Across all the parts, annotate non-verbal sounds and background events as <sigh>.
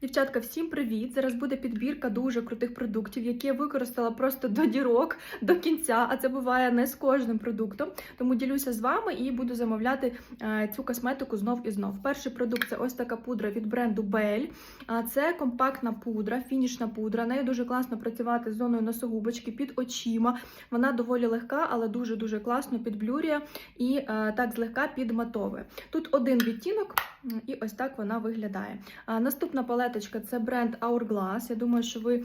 Дівчатка, всім привіт! Зараз буде підбірка дуже крутих продуктів, які я використала просто до дірок, до кінця, а це буває не з кожним продуктом. Тому ділюся з вами і буду замовляти е, цю косметику знов і знов. Перший продукт це ось така пудра від бренду Belle. Це компактна пудра, фінішна пудра. Нею дуже класно працювати з зоною носогубочки під очима. Вона доволі легка, але дуже-дуже класно підблюрює і е, так злегка підматовує. Тут один відтінок, і ось так вона виглядає. Наступна палеточка це бренд Hourglass. Я думаю, що ви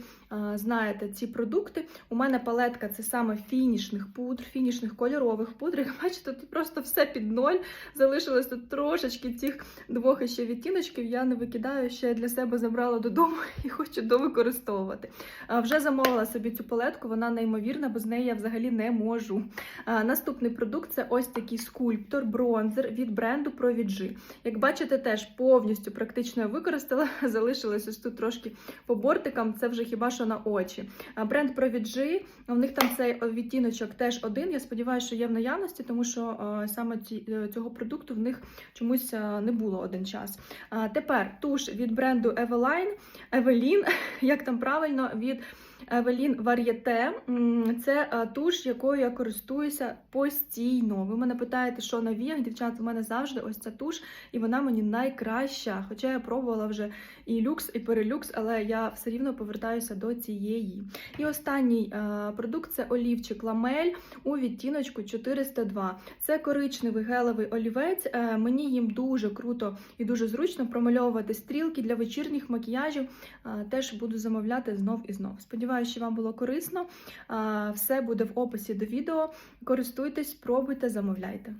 знаєте ці продукти. У мене палетка це саме фінішних пудр, фінішних кольорових пудр. Бачите, тут просто все під ноль. Залишилось тут трошечки цих двох іще відтіночків. Я не викидаю, ще для себе забрала додому <laughs> і хочу довикористовувати. Вже замовила собі цю палетку, вона неймовірна, без неї я взагалі не можу. Наступний продукт це ось такий скульптор, бронзер від бренду Provigy. Як бачите, теж повністю практично використала, <laughs> залишилось ось тут трошки по бортикам, це вже хіба що на очі. Бренд Provigy, у них там цей відтіночок теж один. Я сподіваюся, що є в наявності, тому що саме е, цього продукту в них чомусь не було один час. Тепер туш від бренду Eveline, Evelyn, <laughs> як там правильно, від Varieté. М, Це е, туш, якою я користуюся постійно. Ви мене питаєте, що на віях, дівчат, у мене завжди ось ця туш, і вона мені найкраща. Хоча я пробувала вже і люкс, і перелюкс, але я все рівно повертаюся до цієї. І останній е, продукт це олівчик ламель у відтіночку 402. Це коричневий гелевий олівець. Е, Мені їм дуже круто і дуже зручно промальовувати стрілки для вечірніх макіяжів. Теж буду замовляти знов і знов. Сподіваюся, що вам було корисно. Все буде в описі до відео. Користуйтесь, пробуйте, замовляйте.